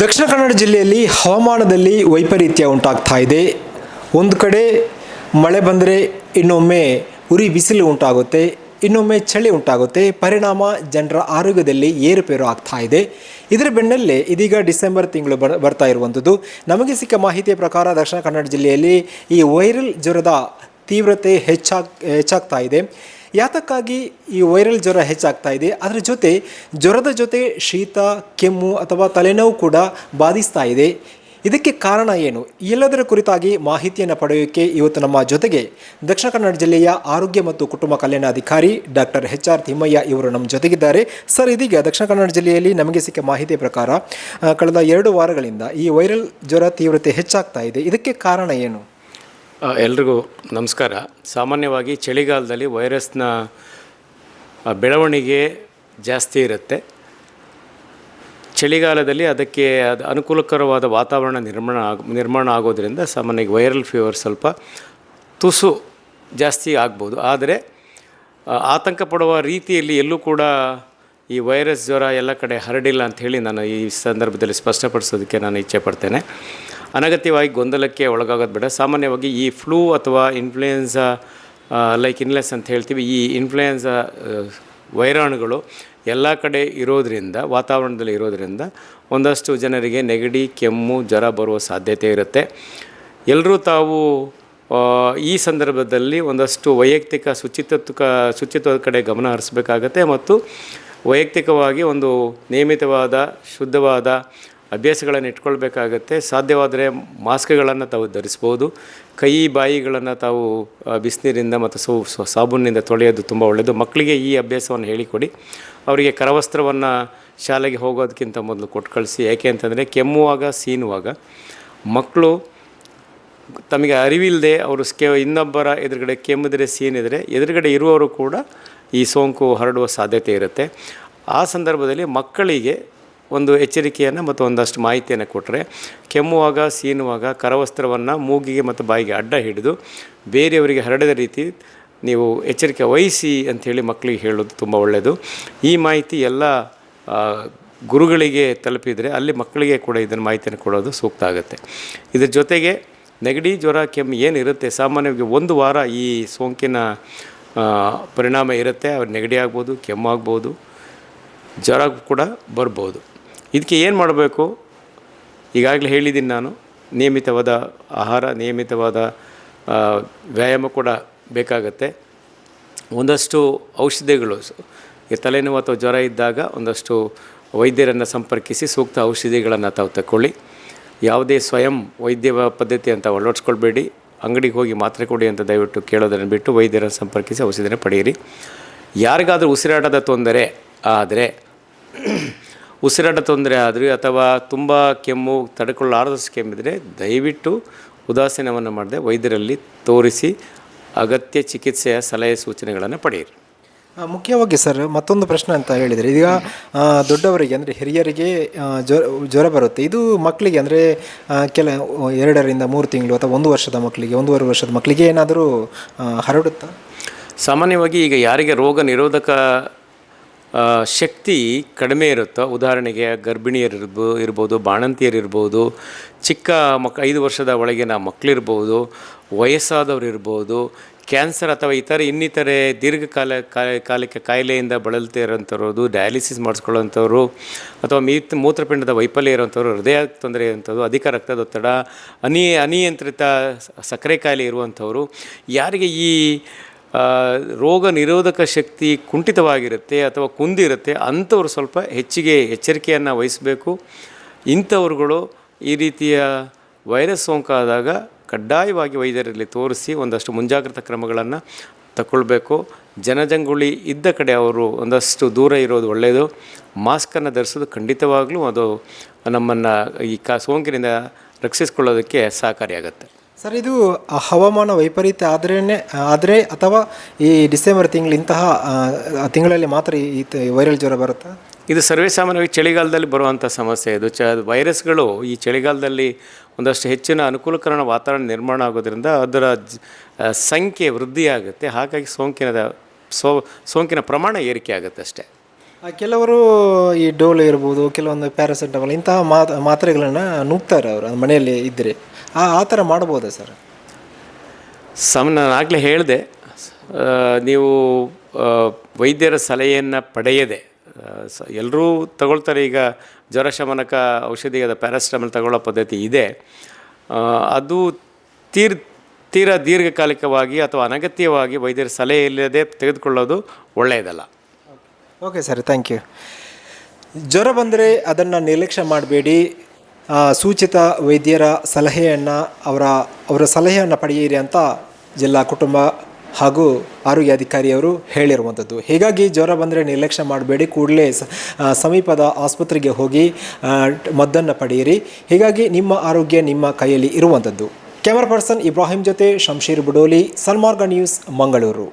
ದಕ್ಷಿಣ ಕನ್ನಡ ಜಿಲ್ಲೆಯಲ್ಲಿ ಹವಾಮಾನದಲ್ಲಿ ವೈಪರೀತ್ಯ ಉಂಟಾಗ್ತಾ ಇದೆ. ಒಂದು ಕಡೆ ಮಳೆ ಬಂದರೆ ಇನ್ನೊಮ್ಮೆ ಉರಿ ಬಿಸಿಲು ಉಂಟಾಗುತ್ತೆ, ಇನ್ನೊಮ್ಮೆ ಚಳಿ ಉಂಟಾಗುತ್ತೆ. ಪರಿಣಾಮ ಜನರ ಆರೋಗ್ಯದಲ್ಲಿ ಏರುಪೇರು ಆಗ್ತಾ ಇದೆ. ಇದರ ಬೆನ್ನಲ್ಲೇ ಇದೀಗ ಡಿಸೆಂಬರ್ ತಿಂಗಳು ಬರ್, ಬರ್ತಾ ಇರುವಂಥದ್ದು. ನಮಗೆ ಸಿಕ್ಕ ಮಾಹಿತಿಯ ಪ್ರಕಾರ ದಕ್ಷಿಣ ಕನ್ನಡ ಜಿಲ್ಲೆಯಲ್ಲಿ ಈ ವೈರಲ್ ಜ್ವರದ ತೀವ್ರತೆ ಹೆಚ್ಚಾಗ್, ಹೆಚ್ಚಾಗ್ತಾ ಇದೆ. ಯಾತಕ್ಕಾಗಿ ಈ ವೈರಲ್ ಜ್ವರ ಹೆಚ್ಚಾಗ್ತಾ ಇದೆ? ಅದರ ಜೊತೆ ಜ್ವರದ ಜೊತೆ ಶೀತ, ಕೆಮ್ಮು ಅಥವಾ ತಲೆನೋವು ಕೂಡ ಬಾಧಿಸ್ತಾ ಇದೆ. ಇದಕ್ಕೆ ಕಾರಣ ಏನು? ಎಲ್ಲದರ ಕುರಿತಾಗಿ ಮಾಹಿತಿಯನ್ನು ಪಡೆಯೋಕ್ಕೆ ಇವತ್ತು ನಮ್ಮ ಜೊತೆಗೆ ದಕ್ಷಿಣ ಕನ್ನಡ ಜಿಲ್ಲೆಯ ಆರೋಗ್ಯ ಮತ್ತು ಕುಟುಂಬ ಕಲ್ಯಾಣ ಅಧಿಕಾರಿ ಡಾಕ್ಟರ್ ಎಚ್ ಆರ್ ತಿಮ್ಮಯ್ಯ ಇವರು ನಮ್ಮ ಜೊತೆಗಿದ್ದಾರೆ. ಸರ್, ಇದೀಗ ದಕ್ಷಿಣ ಕನ್ನಡ ಜಿಲ್ಲೆಯಲ್ಲಿ ನಮಗೆ ಸಿಕ್ಕ ಮಾಹಿತಿ ಪ್ರಕಾರ ಕಳೆದ ಎರಡು ವಾರಗಳಿಂದ ಈ ವೈರಲ್ ಜ್ವರ ತೀವ್ರತೆ ಹೆಚ್ಚಾಗ್ತಾ ಇದೆ. ಇದಕ್ಕೆ ಕಾರಣ ಏನು? ಎಲ್ರಿಗೂ ನಮಸ್ಕಾರ. ಸಾಮಾನ್ಯವಾಗಿ ಚಳಿಗಾಲದಲ್ಲಿ ವೈರಸ್ನ ಬೆಳವಣಿಗೆ ಜಾಸ್ತಿ ಇರುತ್ತೆ. ಚಳಿಗಾಲದಲ್ಲಿ ಅದಕ್ಕೆ ಅದು ಅನುಕೂಲಕರವಾದ ವಾತಾವರಣ ನಿರ್ಮಾಣ ಆಗ, ನಿರ್ಮಾಣ ಆಗೋದ್ರಿಂದ ಸಾಮಾನ್ಯವಾಗಿ ವೈರಲ್ ಫೀವರ್ ಸ್ವಲ್ಪ ತುಸು ಜಾಸ್ತಿ ಆಗ್ಬೋದು. ಆದರೆ ಆತಂಕ ಪಡುವ ರೀತಿಯಲ್ಲಿ ಎಲ್ಲೂ ಕೂಡ ಈ ವೈರಸ್ ಜ್ವರ ಎಲ್ಲ ಕಡೆ ಹರಡಿಲ್ಲ ಅಂತ ಹೇಳಿ ನಾನು ಈ ಸಂದರ್ಭದಲ್ಲಿ ಸ್ಪಷ್ಟಪಡಿಸೋದಕ್ಕೆ ನಾನು ಇಚ್ಛೆ ಪಡ್ತೇನೆ. ಅನಗತ್ಯವಾಗಿ ಗೊಂದಲಕ್ಕೆ ಒಳಗಾಗೋದು ಬೇಡ. ಸಾಮಾನ್ಯವಾಗಿ ಈ ಫ್ಲೂ ಅಥವಾ ಇನ್ಫ್ಲೂಯೆನ್ಸಾ ಲೈಕ್ ಇನ್ಲೆಸ್ ಅಂತ ಹೇಳ್ತೀವಿ, ಈ ಇನ್ಫ್ಲೂಯೆನ್ಸಾ ವೈರಾಣುಗಳು ಎಲ್ಲ ಕಡೆ ಇರೋದರಿಂದ, ವಾತಾವರಣದಲ್ಲಿ ಇರೋದರಿಂದ ಒಂದಷ್ಟು ಜನರಿಗೆ ನೆಗಡಿ, ಕೆಮ್ಮು, ಜ್ವರ ಬರುವ ಸಾಧ್ಯತೆ ಇರುತ್ತೆ. ಎಲ್ಲರೂ ತಾವು ಈ ಸಂದರ್ಭದಲ್ಲಿ ಒಂದಷ್ಟು ವೈಯಕ್ತಿಕ ಶುಚಿತ್ವ ಶುಚಿತ್ವದ ಕಡೆ ಗಮನ ಹರಿಸಬೇಕಾಗತ್ತೆ ಮತ್ತು ವೈಯಕ್ತಿಕವಾಗಿ ಒಂದು ನಿಯಮಿತವಾದ, ಶುದ್ಧವಾದ ಅಭ್ಯಾಸಗಳನ್ನು ಇಟ್ಕೊಳ್ಬೇಕಾಗತ್ತೆ. ಸಾಧ್ಯವಾದರೆ ಮಾಸ್ಕ್ಗಳನ್ನು ತಾವು ಧರಿಸ್ಬೋದು. ಕೈ, ಬಾಯಿಗಳನ್ನು ತಾವು ಬಿಸಿನೀರಿಂದ ಮತ್ತು ಸೊ- ಸಾಬೂನಿನಿಂದ ತೊಳೆಯೋದು ತುಂಬ ಒಳ್ಳೆಯದು. ಮಕ್ಕಳಿಗೆ ಈ ಅಭ್ಯಾಸವನ್ನು ಹೇಳಿಕೊಡಿ. ಅವರಿಗೆ ಕರವಸ್ತ್ರವನ್ನು ಶಾಲೆಗೆ ಹೋಗೋದಕ್ಕಿಂತ ಮೊದಲು ಕೊಟ್ಟು ಕಳಿಸಿ. ಯಾಕೆ ಅಂತಂದರೆ ಕೆಮ್ಮುವಾಗ, ಸೀನುವಾಗ ಮಕ್ಕಳು ತಮಗೆ ಅರಿವಿಲ್ಲದೆ ಅವರು ಸ್ಕೆ, ಇನ್ನೊಬ್ಬರ ಎದುರುಗಡೆ ಕೆಮ್ಮಿದ್ರೆ, ಸೀನಿದ್ರೆ ಎದುರುಗಡೆ ಇರುವವರು ಕೂಡ ಈ ಸೋಂಕು ಹರಡುವ ಸಾಧ್ಯತೆ ಇರುತ್ತೆ. ಆ ಸಂದರ್ಭದಲ್ಲಿ ಮಕ್ಕಳಿಗೆ ಒಂದು ಎಚ್ಚರಿಕೆಯನ್ನು ಮತ್ತು ಒಂದಷ್ಟು ಮಾಹಿತಿಯನ್ನು ಕೊಟ್ಟರೆ ಕೆಮ್ಮುವಾಗ, ಸೀನುವಾಗ, ಕರವಸ್ತ್ರವನ್ನು ಮೂಗಿಗೆ ಮತ್ತು ಬಾಯಿಗೆ ಅಡ್ಡ ಹಿಡಿದು ಬೇರೆಯವರಿಗೆ ಹರಡದ ರೀತಿ ನೀವು ಎಚ್ಚರಿಕೆ ವಹಿಸಿ ಅಂಥೇಳಿ ಮಕ್ಕಳಿಗೆ ಹೇಳೋದು ತುಂಬ ಒಳ್ಳೆಯದು ಈ ಮಾಹಿತಿ ಎಲ್ಲ ಗುರುಗಳಿಗೆ ತಲುಪಿದರೆ ಅಲ್ಲಿ ಮಕ್ಕಳಿಗೆ ಕೂಡ ಇದನ್ನು ಮಾಹಿತಿಯನ್ನು ಕೊಡೋದು ಸೂಕ್ತ ಆಗುತ್ತೆ. ಇದ್ರ ಜೊತೆಗೆ ನೆಗಡಿ, ಜ್ವರ, ಕೆಮ್ಮು ಏನಿರುತ್ತೆ ಸಾಮಾನ್ಯವಾಗಿ ಒಂದು ವಾರ ಈ ಸೋಂಕಿನ ಪರಿಣಾಮ ಇರುತ್ತೆ. ಅವ್ರು ನೆಗಡಿ ಆಗ್ಬೋದು, ಕೆಮ್ಮು ಆಗ್ಬೋದು, ಜ್ವರ ಕೂಡ ಬರ್ಬೋದು. ಇದಕ್ಕೆ ಏನು ಮಾಡಬೇಕು? ಈಗಾಗಲೇ ಹೇಳಿದ್ದೀನಿ ನಾನು, ನಿಯಮಿತವಾದ ಆಹಾರ, ನಿಯಮಿತವಾದ ವ್ಯಾಯಾಮ ಕೂಡ ಬೇಕಾಗತ್ತೆ. ಒಂದಷ್ಟು ಔಷಧಿಗಳು ತಲೆನೋವು ಅಥವಾ ಜ್ವರ ಇದ್ದಾಗ ಒಂದಷ್ಟು ವೈದ್ಯರನ್ನು ಸಂಪರ್ಕಿಸಿ ಸೂಕ್ತ ಔಷಧಿಗಳನ್ನು ತಾವು ತಗೊಳ್ಳಿ ಯಾವುದೇ ಸ್ವಯಂ ವೈದ್ಯ ಪದ್ಧತಿ ಅಂತ ಅಳವಡಿಸ್ಕೊಳ್ಬೇಡಿ. ಅಂಗಡಿಗೆ ಹೋಗಿ ಮಾತ್ರೆ ಕೊಡಿ ಅಂತ ದಯವಿಟ್ಟು ಕೇಳೋದನ್ನು ಬಿಟ್ಟು ವೈದ್ಯರನ್ನು ಸಂಪರ್ಕಿಸಿ ಔಷಧಿನ ಪಡೆಯಿರಿ. ಯಾರಿಗಾದರೂ ಉಸಿರಾಟದ ತೊಂದರೆ ಆದರೆ ಉಸಿರಾಟ ತೊಂದರೆ ಆದರೆ ಅಥವಾ ತುಂಬ ಕೆಮ್ಮು ತಡ್ಕೊಳ್ಳಾರದಷ್ಟು ಕೆಮ್ಮಿದರೆ ದಯವಿಟ್ಟು ಉದಾಸೀನವನ್ನು ಮಾಡದೆ ವೈದ್ಯರಲ್ಲಿ ತೋರಿಸಿ ಅಗತ್ಯ ಚಿಕಿತ್ಸೆಯ ಸಲಹೆ ಸೂಚನೆಗಳನ್ನು ಪಡೆಯಿರಿ. ಮುಖ್ಯವಾಗಿ ಸರ್ ಮತ್ತೊಂದು ಪ್ರಶ್ನೆ ಅಂತ ಹೇಳಿದರೆ ಈಗ ದೊಡ್ಡವರಿಗೆ ಅಂದರೆ ಹಿರಿಯರಿಗೆ ಜ್ವರ ಜ್ವರ ಬರುತ್ತೆ. ಇದು ಮಕ್ಕಳಿಗೆ ಅಂದರೆ ಕೆಲ ಎರಡರಿಂದ ಮೂರು ತಿಂಗಳು ಅಥವಾ ಒಂದು ವರ್ಷದ ಮಕ್ಕಳಿಗೆ ಒಂದೂವರೆ ವರ್ಷದ ಮಕ್ಕಳಿಗೆ ಏನಾದರೂ ಹರಡುತ್ತಾ? ಸಾಮಾನ್ಯವಾಗಿ ಈಗ ಯಾರಿಗೆ ರೋಗ ನಿರೋಧಕ ಶಕ್ತಿ ಕಡಿಮೆ ಇರುತ್ತೋ, ಉದಾಹರಣೆಗೆ ಗರ್ಭಿಣಿಯರಿರ್ಬೋ, ಇರ್ಬೋದು, ಬಾಣಂತಿಯರಿರ್ಬೋದು, ಚಿಕ್ಕ ಮಕ್, ಐದು ವರ್ಷದ ಒಳಗಿನ ಮಕ್ಕಳಿರ್ಬೋದು ವಯಸ್ಸಾದವರು ಇರ್ಬೋದು ಕ್ಯಾನ್ಸರ್ ಅಥವಾ ಇತರ ಇನ್ನಿತರೆ ದೀರ್ಘಕಾಲ ಕಾಲ- ಕಾಲಕ್ಕೆ ಕಾಯಿಲೆಯಿಂದ ಬಳಲ್ತಾ ಇರೋಂಥವ್ರದ್ದು ಡಯಾಲಿಸಿಸ್ ಮಾಡಿಸ್ಕೊಳ್ಳೋಂಥವ್ರು, ಅಥವಾ ಮೀತ್, ಮೂತ್ರಪಿಂಡದ ವೈಫಲ್ಯ ಇರುವಂಥವ್ರು ಹೃದಯ ತೊಂದರೆ ಇರುವಂಥದ್ದು ಅಧಿಕ ರಕ್ತದೊತ್ತಡ ಅನಿ ಅನಿಯಂತ್ರಿತ ಸಕ್ಕರೆ ಕಾಯಿಲೆ ಇರುವಂಥವ್ರು, ಯಾರಿಗೆ ಈ ರೋಗ ನಿರೋಧಕ ಶಕ್ತಿ ಕುಂಠಿತವಾಗಿರುತ್ತೆ ಅಥವಾ ಕುಂದಿರುತ್ತೆ ಅಂಥವ್ರು ಸ್ವಲ್ಪ ಹೆಚ್ಚಿಗೆ ಎಚ್ಚರಿಕೆಯನ್ನು ವಹಿಸಬೇಕು. ಇಂಥವ್ರುಗಳು ಈ ರೀತಿಯ ವೈರಸ್ ಸೋಂಕಾದಾಗ ಕಡ್ಡಾಯವಾಗಿ ವೈದ್ಯರಲ್ಲಿ ತೋರಿಸಿ ಒಂದಷ್ಟು ಮುಂಜಾಗ್ರತಾ ಕ್ರಮಗಳನ್ನು ತಗೊಳ್ಬೇಕು ಜನಜಂಗುಳಿ ಇದ್ದ ಕಡೆ ಅವರು ಒಂದಷ್ಟು ದೂರ ಇರೋದು ಒಳ್ಳೆಯದು ಮಾಸ್ಕನ್ನು ಧರಿಸೋದು ಖಂಡಿತವಾಗಲೂ ಅದು ನಮ್ಮನ್ನು ಈ ಕಾ ಸೋಂಕಿನಿಂದ ರಕ್ಷಿಸ್ಕೊಳ್ಳೋದಕ್ಕೆ ಸಹಕಾರಿಯಾಗುತ್ತೆ. ಸರ್ ಇದು ಹವಾಮಾನ ವೈಪರೀತ್ಯ ಆದ್ರೇ ಆದರೆ ಅಥವಾ ಈ ಡಿಸೆಂಬರ್ ತಿಂಗಳು ಇಂತಹ ತಿಂಗಳಲ್ಲಿ ಮಾತ್ರ ಈ ವೈರಲ್ ಜ್ವರ ಬರುತ್ತಾ? ಇದು ಸರ್ವೇಸಾಮಾನ್ಯವಾಗಿ ಚಳಿಗಾಲದಲ್ಲಿ ಬರುವಂಥ ಸಮಸ್ಯೆ. ಇದು ಚ ವೈರಸ್ಗಳು ಈ ಚಳಿಗಾಲದಲ್ಲಿ ಒಂದಷ್ಟು ಹೆಚ್ಚಿನ ಅನುಕೂಲಕರಣ ವಾತಾವರಣ ನಿರ್ಮಾಣ ಆಗೋದ್ರಿಂದ ಅದರ ಸಂಖ್ಯೆ ವೃದ್ಧಿಯಾಗುತ್ತೆ. ಹಾಗಾಗಿ ಸೋಂಕಿನ ಸೋ ಸೋಂಕಿನ ಪ್ರಮಾಣ ಏರಿಕೆ ಆಗುತ್ತೆ ಅಷ್ಟೇ. ಕೆಲವರು ಈ ಡೋಲು ಇರ್ಬೋದು ಕೆಲವೊಂದು ಪ್ಯಾರಾಸೆಟಮಲ್ ಇಂತಹ ಮಾತ್ ಮಾತ್ರೆಗಳನ್ನು ನುಗ್ತಾರೆ ಅವರು ಮನೆಯಲ್ಲಿ ಇದ್ದರೆ ಆ ಆ ಥರ ಮಾಡ್ಬೋದಾ ಸರ್? ಸಮ ನಾನು ಆಗಲೇ ಹೇಳಿದೆ ನೀವು ವೈದ್ಯರ ಸಲಹೆಯನ್ನು ಪಡೆಯದೆ ಸ ಎಲ್ಲರೂ ತಗೊಳ್ತಾರೆ. ಈಗ ಜ್ವರ ಶಮನಕ ಔಷಧಿಯಾದ ಪ್ಯಾರಾಸಿಟಮಲ್ ತಗೊಳ್ಳೋ ಪದ್ಧತಿ ಇದೆ. ಅದು ತೀರ್ ತೀರಾ ದೀರ್ಘಕಾಲಿಕವಾಗಿ ಅಥವಾ ಅನಗತ್ಯವಾಗಿ ವೈದ್ಯರ ಸಲಹೆ ಇಲ್ಲದೆ ತೆಗೆದುಕೊಳ್ಳೋದು ಒಳ್ಳೆಯದಲ್ಲ. Okay sir thank you. ಜ್ವರ ಬಂದರೆ ಅದನ್ನು ನಿರ್ಲಕ್ಷ್ಯ ಮಾಡಬೇಡಿ. ಸೂಚಿತ ವೈದ್ಯರ ಸಲಹೆಯನ್ನು ಅವರ ಅವರ ಸಲಹೆಯನ್ನು ಪಡೆಯಿರಿ ಅಂತ ಜಿಲ್ಲಾ ಕುಟುಂಬ ಹಾಗೂ ಆರೋಗ್ಯಾಧಿಕಾರಿಯವರು ಹೇಳಿರುವಂಥದ್ದು. ಹೀಗಾಗಿ ಜ್ವರ ಬಂದರೆ ನಿರ್ಲಕ್ಷ್ಯ ಮಾಡಬೇಡಿ, ಕೂಡಲೇ ಸಮೀಪದ ಆಸ್ಪತ್ರೆಗೆ ಹೋಗಿ ಮದ್ದನ್ನು ಪಡೆಯಿರಿ. ಹೀಗಾಗಿ ನಿಮ್ಮ ಆರೋಗ್ಯ ನಿಮ್ಮ ಕೈಯಲ್ಲಿ ಇರುವಂಥದ್ದು. ಕ್ಯಾಮರಾ ಪರ್ಸನ್ ಇಬ್ರಾಹಿಂ ಜೊತೆ ಶಂಶೀರ್ ಬುಡೋಲಿ, ಸನ್ಮಾರ್ಗ ನ್ಯೂಸ್, ಮಂಗಳೂರು.